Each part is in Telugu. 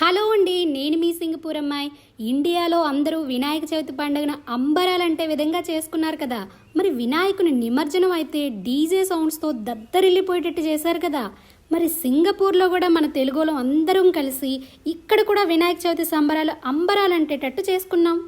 హలో అండి నేను మీ సింగపూర్ అమ్మాయి ఇండియాలో అందరూ వినాయక చవితి పండుగను అంబరాలంటే విధంగా చేసుకున్నారు కదా. మరి వినాయకుని నిమజ్జనం అయితే డీజే సౌండ్స్తో దద్దరిల్లిపోయేటట్టు చేశారు కదా. మరి సింగపూర్లో కూడా మన తెలుగులో అందరం కలిసి ఇక్కడ కూడా వినాయక చవితి సంబరాలు అంబరాలంటేటట్టు చేసుకున్నాం.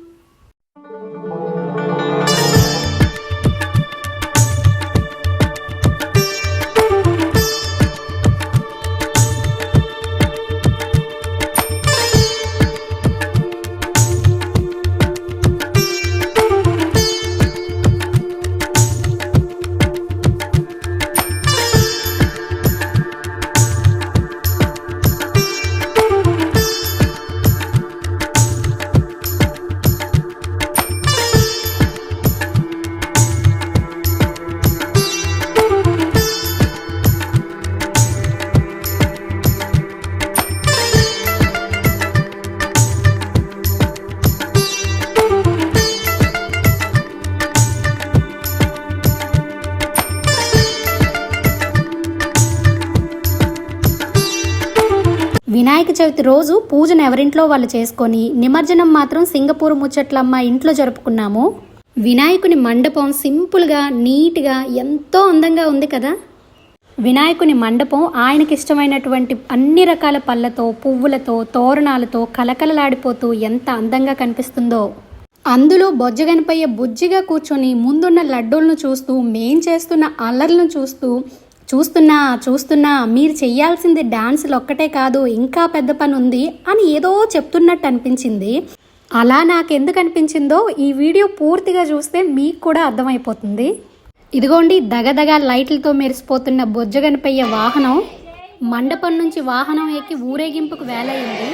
వినాయక చవితి రోజు పూజను ఎవరింట్లో వాళ్ళు చేసుకొని నిమజ్జనం మాత్రం సింగపూర్ ముచ్చట్లమ్మ ఇంట్లో జరుపుకున్నాము. వినాయకుని మండపం సింపుల్గా నీట్గా ఎంతో అందంగా ఉంది కదా? వినాయకుని మండపం ఆయనకి ఇష్టమైనటువంటి అన్ని రకాల పళ్ళతో పువ్వులతో తోరణాలతో కలకలలాడిపోతూ ఎంత అందంగా కనిపిస్తుందో. అందులో బొజ్జగనిపయ్య బుజ్జిగా కూర్చొని ముందున్న లడ్డూలను చూస్తూ మేం చేస్తున్న అల్లర్లను చూస్తూ చూస్తున్నా చూస్తున్నా మీరు చెయ్యాల్సింది డాన్సులు ఒక్కటే కాదు ఇంకా పెద్ద పని ఉంది అని ఏదో చెప్తున్నట్టు అనిపించింది. అలా నాకెందుకు అనిపించిందో ఈ వీడియో పూర్తిగా చూస్తే మీకు కూడా అర్థమైపోతుంది. ఇదిగోండి దగదగ లైట్లతో మెరిసిపోతున్న బొజ్జగనిపయ్య వాహనం. మండపం నుంచి వాహనం ఎక్కి ఊరేగింపుకు వేలయ్యింది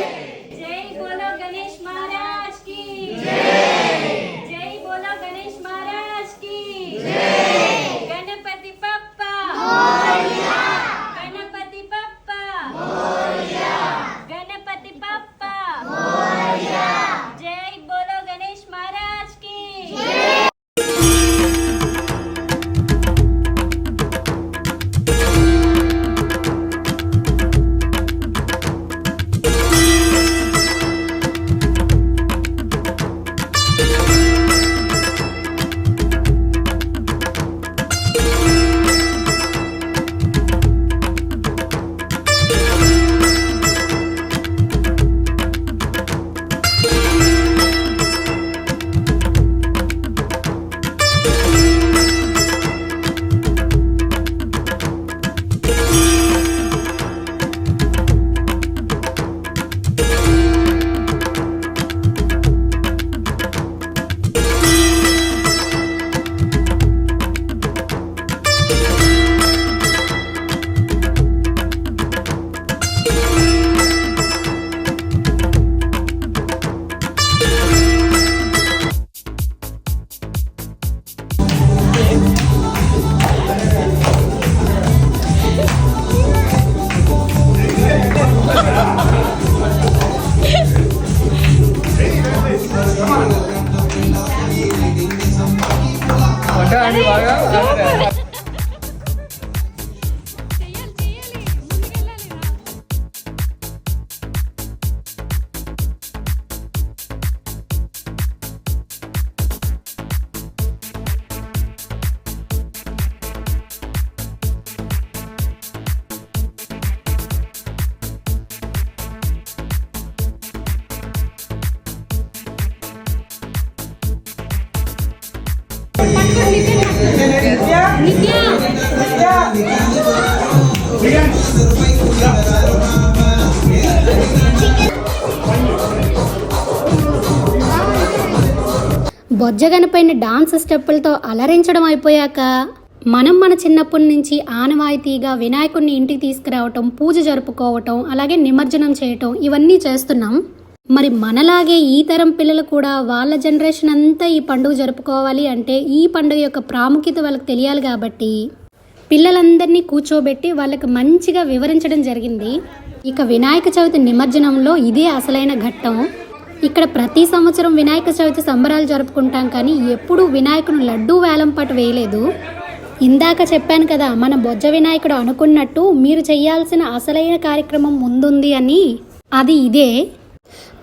Chúc mừng. బొజ్జగనపైన డాన్స్ స్టెప్పులతో అలరించడం అయిపోయాక మనం మన చిన్నప్పటి నుంచి ఆనవాయితీగా వినాయకుడిని ఇంటికి తీసుకురావటం పూజ జరుపుకోవటం అలాగే నిమజ్జనం చేయటం ఇవన్నీ చేస్తున్నాం. మరి మనలాగే ఈ తరం పిల్లలు కూడా వాళ్ళ జనరేషన్ అంతా ఈ పండుగ జరుపుకోవాలి అంటే ఈ పండుగ యొక్క ప్రాముఖ్యత వాళ్ళకి తెలియాలి కాబట్టి పిల్లలందరినీ కూర్చోబెట్టి వాళ్ళకి మంచిగా వివరించడం జరిగింది. ఇక వినాయక చవితి నిమజ్జనంలో ఇదే అసలైన ఘట్టం. ఇక్కడ ప్రతి సంవత్సరం వినాయక చవితి సంబరాలు జరుపుకుంటాం కానీ ఎప్పుడూ వినాయకుడు లడ్డూ వేలం పాటు వేయలేదు. ఇందాక చెప్పాను కదా మన బొజ్జ వినాయకుడు అనుకున్నట్టు మీరు చేయాల్సిన అసలైన కార్యక్రమం ముందుంది అని. అది ఇదే.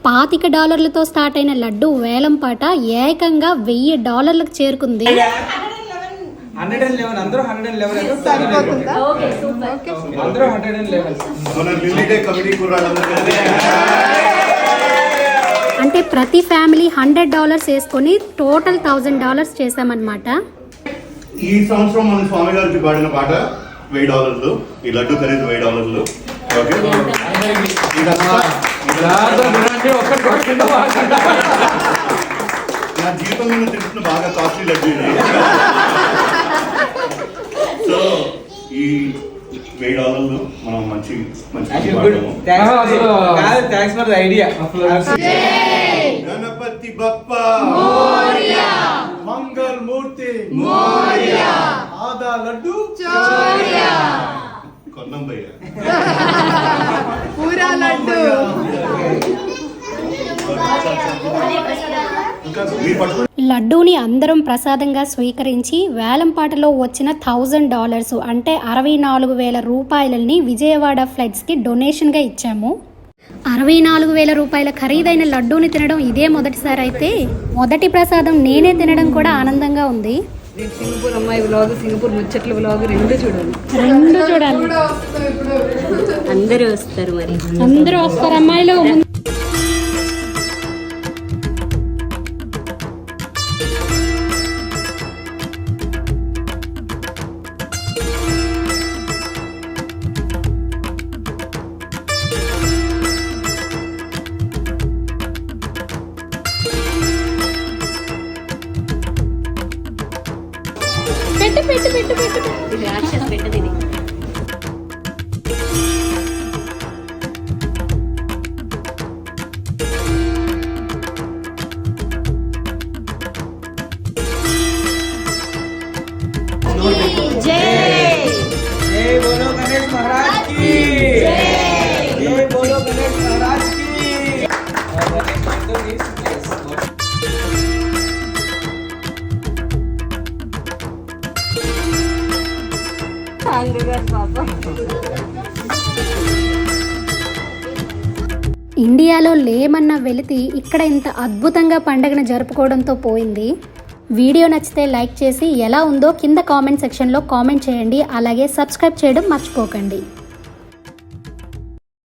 పాతిక డాలర్లతో స్టార్ట్ అయిన లడ్డు వేలం పాట ఏకంగా వెయ్యి డాలర్లకు చేరుకుంది. హండ్రెడ్ అండ్ లెవెన్ అందరూ hundred and eleven. Okay super. అందరూ హండ్రెడ్ అండ్ లెవెన్. అంటే ప్రతి ఫ్యామిలీ హండ్రెడ్ డాలర్స్ వేసుకొని టోటల్ థౌజండ్ డాలర్స్ చేసామన్నమాట ఈ సంవత్సరం మన స్వామి గారికి పాడిన పాట వెయ్యి డాలర్లు ఈ లడ్డు ఖరీదు వెయ్యి డాలర్లు. ఓకే. నా జీవితం మీద తింటున్న బాగా కాస్ట్లీ లడ్డు ఇది. ఈ వెయ్యి డాలర్లు మనం మంచి మంచి idea. గణపతి బప్ప మంగళ మూర్తి ఆదా లడ్డు కొన్నం భయ్య పూరా లడ్డు లడ్డూని అందరం ప్రసాదంగా స్వీకరించి వేలంపాటలో వచ్చిన థౌజండ్ డాలర్స్ అంటే అరవై నాలుగు వేల రూపాయలని విజయవాడ ఫ్లడ్స్కి డొనేషన్గా ఇచ్చాము. అరవై నాలుగు వేల రూపాయల ఖరీదైన లడ్డూని తినడం ఇదే మొదటిసారి అయితే మొదటి ప్రసాదం నేనే తినడం కూడా ఆనందంగా ఉంది. సింగపూర్ అమ్మాయి వ్లాగ్ సింగపూర్ ముచ్చట్ల వ్లాగ్ రెండు చూడండి రెండు చూడాలి. అందరూ వస్తారు మరి. అందరూ వస్తారు అమ్మాయిలు పెట్టు పెట్టు. పెట్టు పెట్టు ఇది రాక్షస్ పెట్టదు ఇది. ఇండియాలో లేమన్న వెలితి ఇక్కడ ఇంత అద్భుతంగా పండగను జరుపుకోవడంతో పోయింది. వీడియో నచ్చితే లైక్ చేసి ఎలా ఉందో కింద కామెంట్ సెక్షన్లో కామెంట్ చేయండి. అలాగే సబ్స్క్రైబ్ చేయడం మర్చిపోకండి.